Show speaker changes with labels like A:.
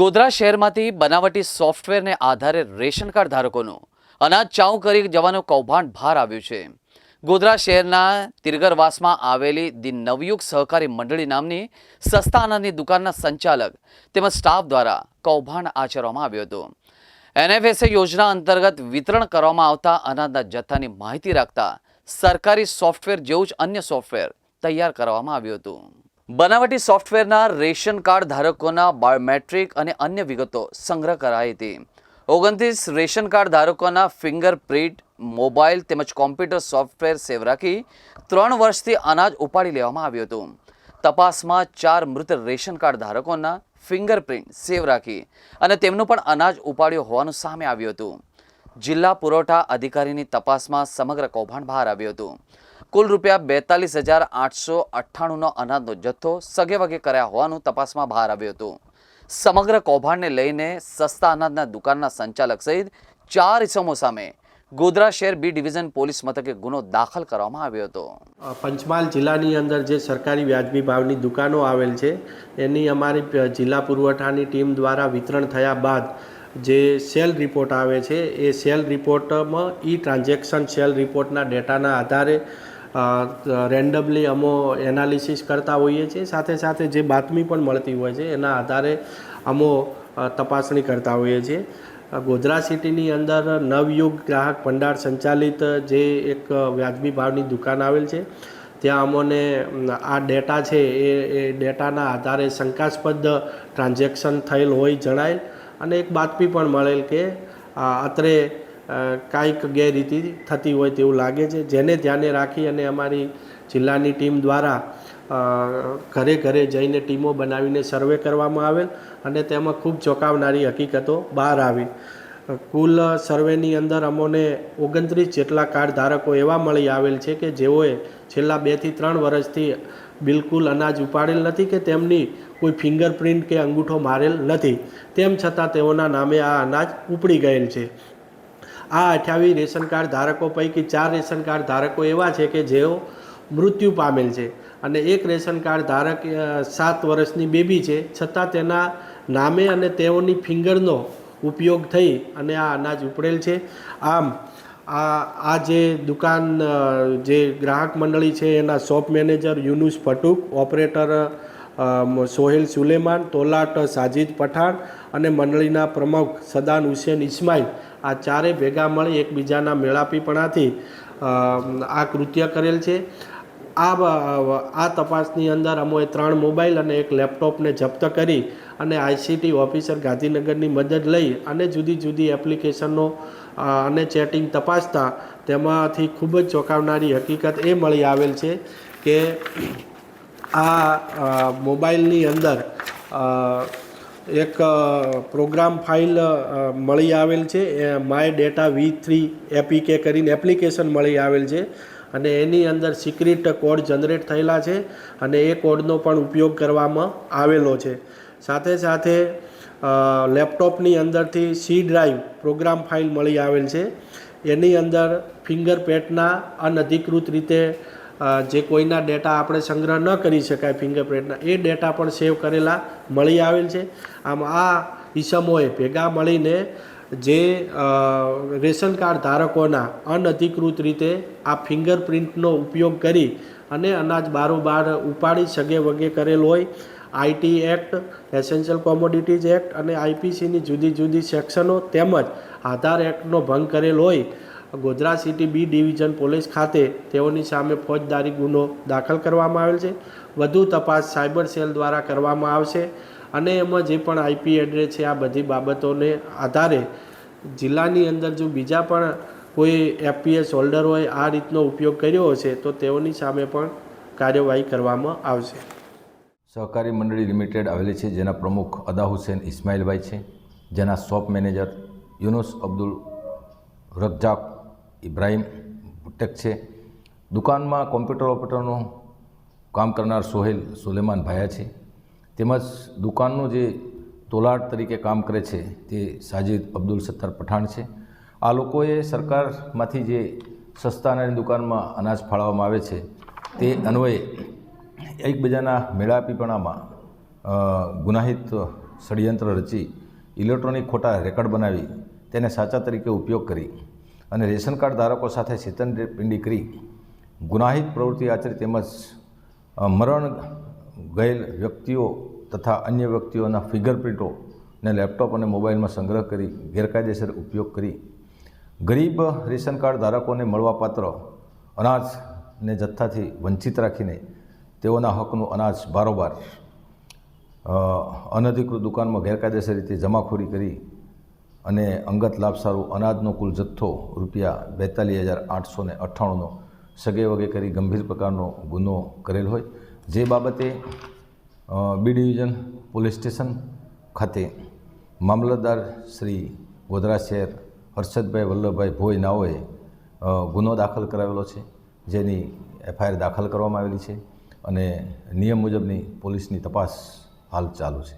A: ગોધરા શહેરમાંથી બનાવટી સોફ્ટવેરને આધારે રેશન કાર્ડ ધારકોનું અનાજ ચાઉ કરી જવાનું કૌભાંડ ભાર આવ્યું છે. ગોધરા શહેરના તિરગરવાસમાં આવેલી દી નવયુગ સહકારી મંડળી નામની સસ્તા અનાજની દુકાનના સંચાલક તેમજ સ્ટાફ દ્વારા કૌભાંડ આચરવામાં આવ્યું હતું. એનએફએસએ યોજના અંતર્ગત વિતરણ કરવામાં આવતા અનાજના જથ્થાની માહિતી રાખતા સરકારી સોફ્ટવેર જેવું જ અન્ય સોફ્ટવેર તૈયાર કરવામાં આવ્યું હતું. બનાવટી સોફ્ટવેરના રેશન કાર્ડ ધારકોના બાયોમેટ્રિક અને અન્ય વિગતો સંગ્રહ કરાઈ હતી. ઓગણત્રીસ રેશન કાર્ડ ધારકોના ફિંગરપ્રિન્ટ, મોબાઈલ તેમજ કોમ્પ્યુટર સોફ્ટવેર સેવ રાખી ત્રણ વર્ષથી અનાજ ઉપાડી લેવામાં આવ્યું હતું. તપાસમાં ચાર મૃત રેશન કાર્ડ ધારકોના ફિંગરપ્રિન્ટ સેવ રાખી અને તેમનું પણ અનાજ ઉપાડ્યું હોવાનું સામે આવ્યું હતું. જિલ્લા પુરવઠા અધિકારીની તપાસમાં સમગ્ર કૌભાંડ બહાર આવ્યું હતું. કુલ રૂપિયા બેતાલીસ હજાર આઠસો અઠ્ઠાણુંનો અનાજનો જથ્થો સગે વગે કર્યા હોવાનું તપાસમાં બહાર આવ્યું હતું. સમગ્ર કૌભાંડને લઈને સસ્તા અનાજના દુકાનના સંચાલક સહિત ચાર ઇસમો સામે ગોધરા શહેર બી ડિવિઝન પોલીસ મથકે ગુનો દાખલ કરવામાં આવ્યો હતો.
B: પંચમહાલ જિલ્લાની અંદર જે સરકારી વ્યાજબી ભાવની દુકાનો આવેલ છે, એની અમારી જિલ્લા પુરવઠાની ટીમ દ્વારા વિતરણ થયા બાદ જે સેલ રિપોર્ટ આવે છે, એ સેલ રિપોર્ટમાં ઈ ટ્રાન્ઝેક્શન સેલ રિપોર્ટના ડેટાના આધારે રેન્ડમલી અમો એનાલિસિસ કરતા હોઈએ છીએ. સાથે સાથે જે બાતમી પણ મળતી હોય છે, એના આધારે અમો તપાસણી કરતા હોઈએ છીએ. ગોધરા સિટીની અંદર નવયુગ ગ્રાહક ભંડાર સંચાલિત જે એક વ્યાજબી ભાવની દુકાન આવેલ છે, ત્યાં અમોને આ ડેટા છે એ એ ડેટાના આધારે શંકાસ્પદ ટ્રાન્ઝેક્શન થયેલ હોય જણાય. અને એક બાતમી પણ મળેલ કે અત્રે કાંઈક ગેરરીતિ થતી હોય તેવું લાગે છે. જેને ધ્યાને રાખી અને અમારી જિલ્લાની ટીમ દ્વારા ઘરે ઘરે જઈને ટીમો બનાવીને સર્વે કરવામાં આવેલ અને તેમાં ખૂબ ચોંકાવનારી હકીકતો બહાર આવી. કુલ સર્વેની અંદર અમોને ઓગણત્રીસ જેટલા કાર્ડ ધારકો એવા મળી આવેલ છે કે જેઓએ છેલ્લા બેથી ત્રણ વર્ષથી બિલકુલ અનાજ ઉપાડેલ નથી કે તેમની કોઈ ફિંગરપ્રિન્ટ કે અંગૂઠો મારેલ નથી. તેમ છતાં તેઓના નામે આ અનાજ ઉપડી ગયેલ છે. આ અઠ્યાવીસ રેશન કાર્ડ ધારકો પૈકી ચાર રેશન કાર્ડ ધારકો એવા છે કે જેઓ મૃત્યુ પામેલ છે. અને એક રેશન કાર્ડ ધારક સાત વર્ષની બેબી છે. છતાં તેના નામે અને તેઓની ફિંગરનો ઉપયોગ થઈ અને આ અનાજ ઉપડેલ છે. આમ, આ આ જે દુકાન જે ગ્રાહક મંડળી છે એના shop manager Yunus Fatuk operator Sohel Suleman, તોલાટ Sajid Pathan અને મંડળીના પ્રમુખ સદાન હુસેન ઇસ્માઇલ આ ચારે ભેગા મળી એકબીજાના મેળાપીપણાથી આ કૃત્ય કરેલ છે. આ આ તપાસની અંદર અમોએ ત્રણ મોબાઈલ અને એક લેપટોપને જપ્ત કરી અને આઈસીટી ઓફિસર ગાંધીનગરની મદદ લઈ અને જુદી જુદી એપ્લિકેશનો અને ચેટિંગ તપાસતા તેમાંથી ખૂબ જ ચોંકાવનારી હકીકત એ મળી આવેલ છે કે આ મોબાઈલની અંદર એક પ્રોગ્રામ ફાઇલ મળી આવેલ છે. A my data V three APK કરીને એપ્લિકેશન મળી આવેલ છે અને એની અંદર સિક્રેટ કોડ જનરેટ થયેલા છે અને એ કોડનો પણ ઉપયોગ કરવામાં આવેલો છે. સાથે સાથે લેપટોપની અંદરથી સી ડ્રાઈવ પ્રોગ્રામ ફાઇલ મળી આવેલ છે. એની અંદર ફિંગરપ્રિન્ટના અનધિકૃત રીતે જે કોઈના ડેટા આપણે સંગ્રહ ન કરી શકાય ફિંગરપ્રિન્ટના, એ ડેટા પણ સેવ કરેલા મળી આવેલ છે. આમ આ ઈસમોએ ભેગા મળીને જે રેશન કાર્ડ ધારકોના અનધિકૃત રીતે આ ફિંગરપ્રિન્ટનો ઉપયોગ કરી અને અનાજ બારોબાર ઉપાડી સગે વગે કરેલ હોય IT act, essential commodities act અને આઈપીસીની જુદી જુદી સેક્શનો તેમજ આધાર એક્ટનો ભંગ કરેલ હોય Godhra city B division police ખાતે તેઓની સામે ફોજદારી ગુનો દાખલ કરવામાં આવેલ છે. વધુ તપાસ સાયબર સેલ દ્વારા કરવામાં આવશે અને એમાં જે પણ આઈપી એડ્રેસ છે, આ બધી બાબતોને આધારે જિલ્લાની અંદર જો બીજા પણ કોઈ એફપીએસ હોલ્ડર હોય, આ રીતનો ઉપયોગ કર્યો હશે, તો તેઓની સામે પણ કાર્યવાહી કરવામાં આવશે.
C: સહકારી મંડળી લિમિટેડ આવેલી છે, જેના પ્રમુખ અદા હુસેન ઇસ્માઇલભાઈ છે, જેના શોપ મેનેજર યુનુસ અબ્દુલ રজ্જાક ઇબ્રાહિમ ટેક છે. દુકાનમાં કોમ્પ્યુટર ઓપરેટરનું કામ કરનાર સોહેલ સુલેમાન ભાયા છે. તેમજ દુકાનનું જે તોલાટ તરીકે કામ કરે છે તે સાજિદ અબ્દુલ સત્તર પઠાણ છે. આ લોકોએ સરકારમાંથી જે સસ્તા અનાજની દુકાનમાં અનાજ ફાળવવામાં આવે છે તે અન્વયે એકબીજાના મેળાપીપણામાં ગુનાહિત ષડયંત્ર રચી ઇલેક્ટ્રોનિક ખોટા રેકર્ડ બનાવી તેને સાચા તરીકે ઉપયોગ કરી. અને રેશન કાર્ડ ધારકો સાથે છેતરપિંડી કરી ગુનાહિત પ્રવૃત્તિ આચરી તેમજ મરણ ગયેલ વ્યક્તિઓ તથા અન્ય વ્યક્તિઓના ફિંગરપ્રિન્ટો ને લેપટોપ અને મોબાઈલમાં સંગ્રહ કરી ગેરકાયદેસર ઉપયોગ કરી. ગરીબ રેશન કાર્ડ ધારકોને મળવાપાત્ર અનાજને જથ્થાથી વંચિત રાખીને તેઓના હકનું અનાજ બારોબાર અનધિકૃત દુકાનમાં ગેરકાયદેસર રીતે જમાખોરી કરી અને અંગત લાભ સારું અનાજનો કુલ જથ્થો રૂપિયા બેતાલીસ હજાર આઠસો ને અઠ્ઠાણુંનો સગે વગે કરી ગંભીર પ્રકારનો ગુનો કરેલ હોય. જે બાબતે બી ડિવિઝન પોલીસ સ્ટેશન ખાતે મામલતદાર શ્રી ગોધરા શહેર હર્ષદભાઈ વલ્લભભાઈ ભોઈ નાઓએ ગુનો દાખલ કરાવેલો છે, જેની એફઆઈઆર દાખલ કરવામાં આવેલી છે અને નિયમ મુજબની પોલીસની તપાસ હાલ ચાલુ છે.